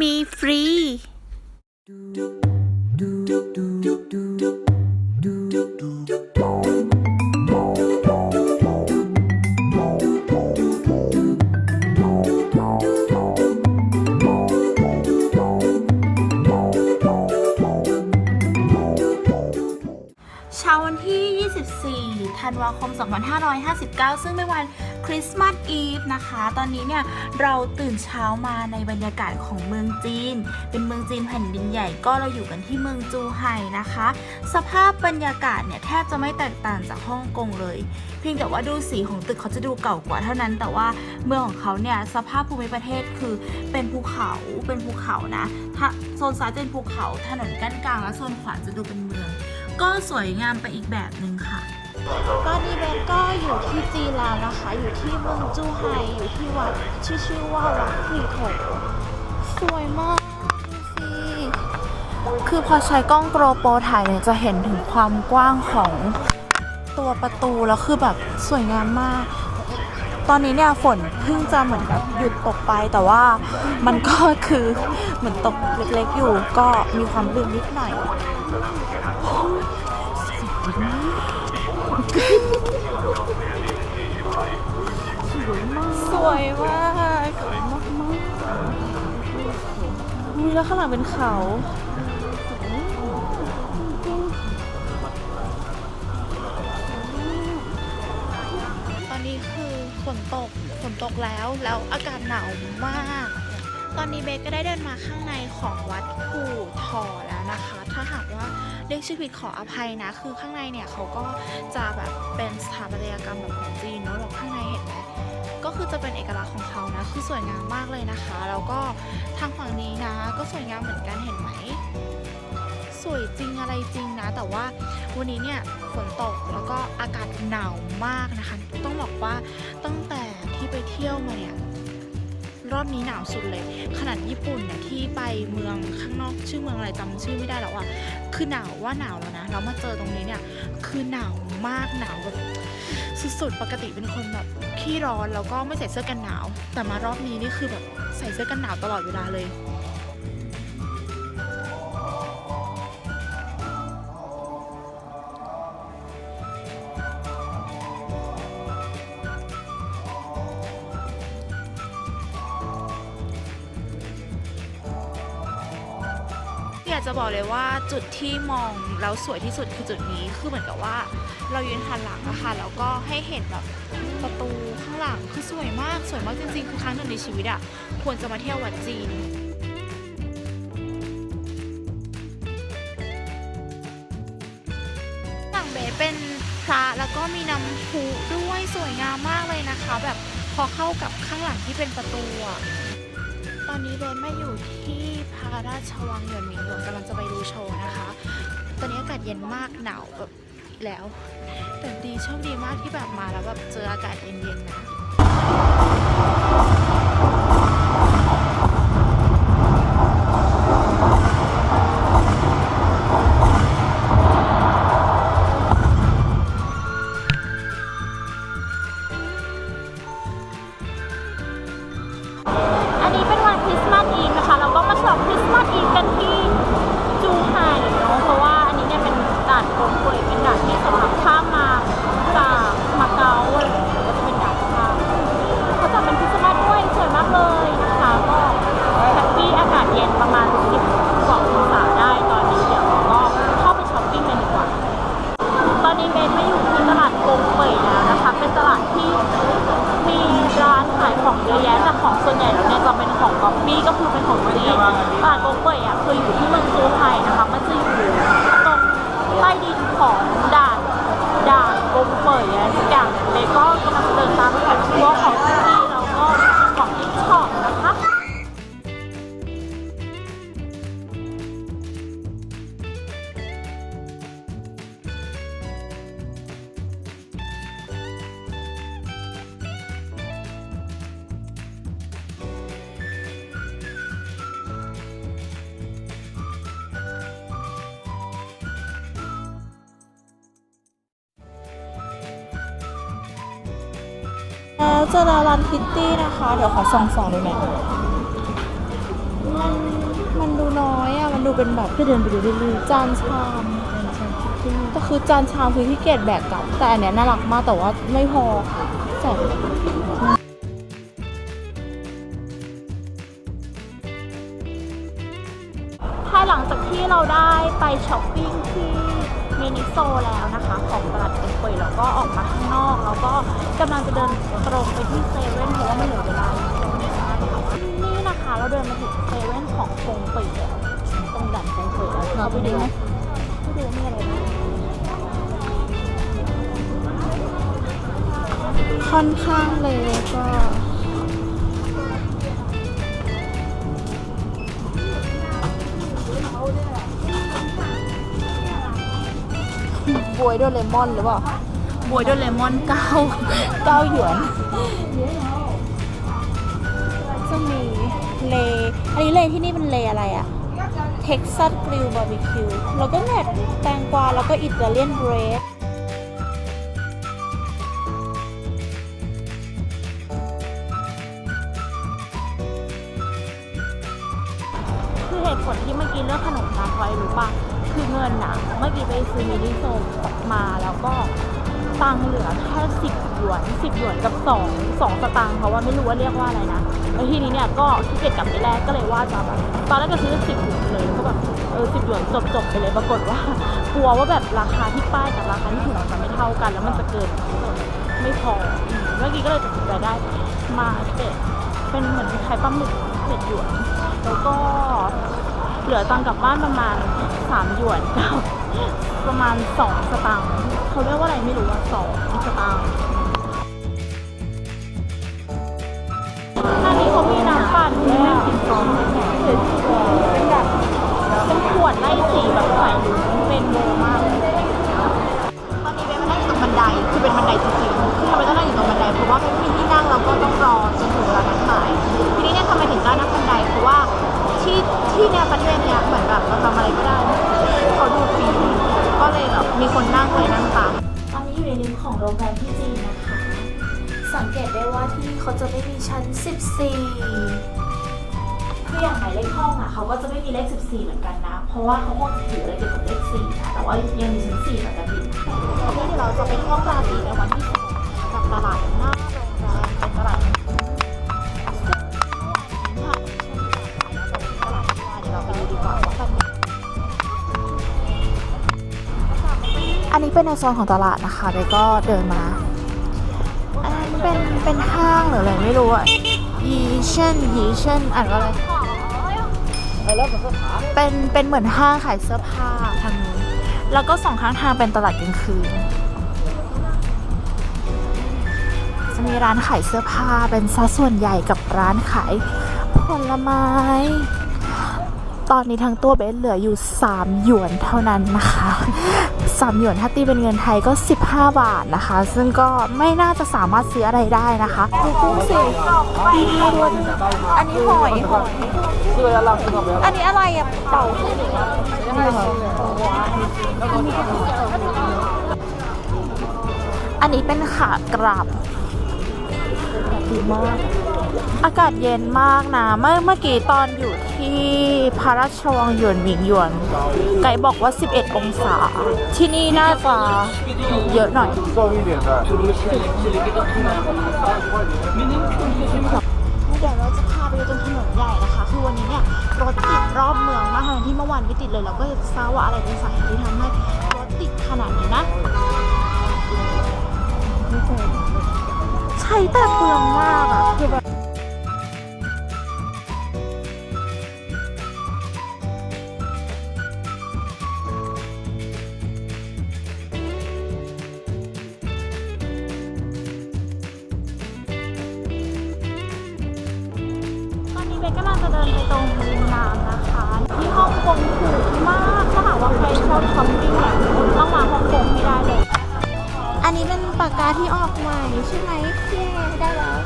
มีฟรี เช้าวันที่ 24 ธันวาคม 2559 ซึ่งเป็นวัน คริสต์มาสอีฟนะคะ ตอนนี้เนี่ยเราตื่นเช้ามาในบรรยากาศของเมืองจีน เป็นเมืองจีนแผ่นดินใหญ่ก็เราอยู่กันที่เมืองจูไห่นะคะ สภาพบรรยากาศเนี่ยแทบจะไม่แตกต่างจากฮ่องกงเลย เพียงแต่ว่าดูสีของตึกเขาจะดูเก่ากว่าเท่านั้น แต่ว่าเมืองของเขาเนี่ยสภาพภูมิประเทศคือเป็นภูเขาเป็นภูเขานะโซนซ้ายจะเป็นภูเขาถนนกั้นกลางแล้วโซนขวาจะดูเป็นเมือง ก็สวยงามไปอีกแบบหนึ่งค่ะ ตอนนี้เบนก็อยู่ที่จีนแล้วนะคะ อยู่ที่เมืองจูไห่อยู่ที่วัดชื่อชื่อว่าวัดหลีโถสวยมากดูสิคือพอใช้กล้องโปรโปรถ่ายเนี่ยจะเห็นถึงความกว้างของตัวประตูแล้วคือแบบสวยงามมาก ตอนนี้เนี่ยฝนเพิ่งจะเหมือนแบบหยุดตกไปแต่ว่ามันก็คือเหมือนตกเล็กๆอยู่ก็มีความลื่นนิดหน่อย สวยมากมากมีแล้วข้างหลังเป็นเขาตอนนี้คือฝนตกฝนตกแล้วแล้วอากาศหนาวมาก ตอนนี้เบก็ได้เดินมาข้างในของวัดกู่ทอแล้วนะคะ ถ้าหากว่าเรียกชื่อผิดขออภัยนะ คือข้างในเนี่ยเขาก็จะแบบเป็นสถาปัตยกรรมแบบของจีนเนาะแบบข้างในเห็นไหม ก็คือจะเป็นเอกลักษณ์ของเขานะ คือสวยงามมากเลยนะคะ แล้วก็ทางฝั่งนี้นะ ก็สวยงามเหมือนกันเห็นไหม สวยจริงอะไรจริงนะ แต่ว่าวันนี้เนี่ยฝนตกแล้วก็อากาศหนาวมากนะคะ ต้องบอกว่าตั้งแต่ที่ไปเที่ยวมาเนี่ยรอบนี้หนาวสุดเลย ขนาดญี่ปุ่นเนี่ยที่ไปเมืองข้างนอกชื่อเมืองอะไรจำชื่อไม่ได้แล้วอะคือหนาวว่าหนาวแล้วนะแล้วมาเจอตรงนี้เนี่ย คือหนาวมากหนาวแบบสุดๆ ปกติเป็นคนแบบ ขี้ร้อนแล้วก็ไม่ใส่เสื้อกันหนาว แต่มารอบนี้นี่คือแบบใส่เสื้อกันหนาวตลอดเวลาเลยากจะบอกเลยว่าจุดที่มองแล้วสวยที่สุดคือจุดนี้คือเหมือนกับว่า เรายืนหันหลังอะค่ะแล้วก็ให้เห็นแบบประตูข้างหลังคือสวยมากสวยมากจริงๆคือครั้งหนึ่งในชีวิตอะควรจะมาเที่ยววัดจีนฝั่งเบเป็นพระแล้วก็มีน้ำพุด้วยสวยงามมากเลยนะคะ แบบพอเข้ากับข้างหลังที่เป็นประตูอะ อนนี้เบนไม่อยู่ที่พระราชวังเหยินหมิงหลวงกำลังจะไปดูโชว์นะคะ ตอนนี้อากาศเย็นมากหนาวแบบแล้ว แต่ดีโชคดีมากที่แบบมาแล้วแบบเจออากาศเย็นๆนะ อีฟนะคะเราก็มาฉลองคริสต์มาสอีฟกันที่จูไห่เนาะเพราะว่าอันนี้เนี่ยเป็นด่านกงเกยเป็นด่านที่สำ แล้วเจอแล้วร้านคิตตี้นะคะ เดี๋ยวขอส่องๆดูหน่อยมันดูเป็นแบบก็เดินไปดูเรื่อยจานชามๆก็คือจานชามคือที่เกตแบกกลับ แต่อันเนี้ยน่ารักมากแต่ว่าไม่พอใส่ภายหลังจากที่เราได้ไปช้อปปิ้งที่ มินิโซแล้วนะคะ ของตลาดเอ็นเปยแล้วก็ออกมาข้างนอก แล้วก็กำลังจะเดินตรงไปที่เซเว่นเพราะว่ามันเหลือเวลาอีกไม่นานนะคะนี่นะคะเราเดินมาถึงเซเว่นของคงเปยแล้วตรงด่านคงเปยแล้วเราไปดูไหมไปดูว่ามีอะไรบ้างค่อนข้างเลยก็ บวยด้วยเลมอนหรือเปล่าบวยด้วยเลมอนเก้าเก้าหยวนจะมีเล อันนี้เลที่นี่เป็นเลอะไรอะเท็กซัสกริลบาร์บีคิวแล้วก็แหนดแตงกวาแล้วก็อิตาเลียนเบรดคือเหตุผลที่เมื่อกี้เลือกขนมตาลไว้รู้ปะ คือเงินอะเมื่อกี้ไปซื้อมินิโซมมาแล้วก็ตังค์เหลือแค่สิบหยวนสิบหยวนกับสองสองสตางค์เพราะว่าไม่รู้ว่าเรียกว่าอะไรนะแล้วทีนี้เนี่ยก็ขี้เกียจกลับไปแลกก็เลยว่าจะแบบตอนแรกก็ซื้อสิบหยวนเลยก็แบบเออสิบหยวนจบจบๆไปเลยปรากฏว่า กลัวว่าแบบราคาที่ป้ายกับราคาที่ถึงจะไม่เท่ากัน แล้วมันจะเกินไม่พอเมื่อกี้ก็เลยตัดสินใจได้มาเจ็ดเป็นเหมือนคล้ายๆปลาหมึกเจ็ดหยวนแล้วก็เหลือตังค์กลับบ้านประมาณ สามหยวนกับประมาณสองสตางค์เขาเรียกว่าอะไรไม่รู้ว่าสองสตางค์อันนี้เขามีน้ำปั่นด้วยอะเป็นแบบเป็นขวดไล่สีแบบใส่เป็นโบมาก เกตได้ว่าที่นี่เขาจะไม่มีชั้น 14 คืออย่างหมายเลขห้องอะเขาก็จะไม่มีเลข 14 เหมือนกันนะ เพราะว่าเขาคงถืออะไรเกี่ยวกับเลข4นะแต่ว่ายังมีชั้น4ปกติวันนี้เดี๋ยวเราจะไปท่องราตรีในวันที่สองกับตลาดหน้าโรงแรมเป็นตลาดซึ่งเมื่อวานนี้ค่ะเดี๋ยวเราไปดูดีกว่าว่ามันอันนี้เป็นในโซนของตลาดนะคะเบก็เดินมา เป็น เป็นห้างหรืออะไรไม่รู้อะยีเช่นยีเช่นอ่านว่าอะไรเป็น เป็นเหมือนห้างขายเสื้อผ้าทางนู้นแล้วก็สองข้างทางเป็นตลาดกลางคืน จะมีร้านขายเสื้อผ้าเป็นซะส่วนใหญ่กับร้านขายผลไม้ ตอนนี้ทั้งตัวเบสเหลืออยู่ 3 หยวนเท่านั้นนะคะ 3หยวนถ้าตีเป็นเงินไทยก็ 15 บาทนะคะ ซึ่งก็ไม่น่าจะสามารถซื้ออะไรได้นะคะดูกุ้งสิอันนี้หอยหอยอันนี้อะไรอะเต่าอันนี้เป็นขากลับดีมาก อากาศเย็นมากนะ เมื่อเมื่อกี้ตอนอยู่ที่พระราชวังหยวนหมิงหยวน ไก่บอกว่า 11 องศา ที่นี่น่าจะเยอะหน่อย เดี๋ยวเราจะพาไปดูตรงถนนใหญ่นะคะ คือวันนี้เนี่ยรถติดรอบเมืองมากทั้งที่เมื่อวานไม่ติดเลย เราก็จะทราบว่าอะไรเป็นสาเหตุที่ทำให้รถติดขนาดนี้นะใช่แต่เปลืองมากอะคือแบบ กำลังจะเดินไปตรงริมน้ำนะคะ ที่ฮ่องกงถูกมากถ้าหากว่าใครชอบช้อปปิ้งเนี่ยคุณต้องมาฮ่องกงให้ได้เลย อันนี้เป็นปากกาที่ออกใหม่ใช่ไหมเย้ได้แล้ว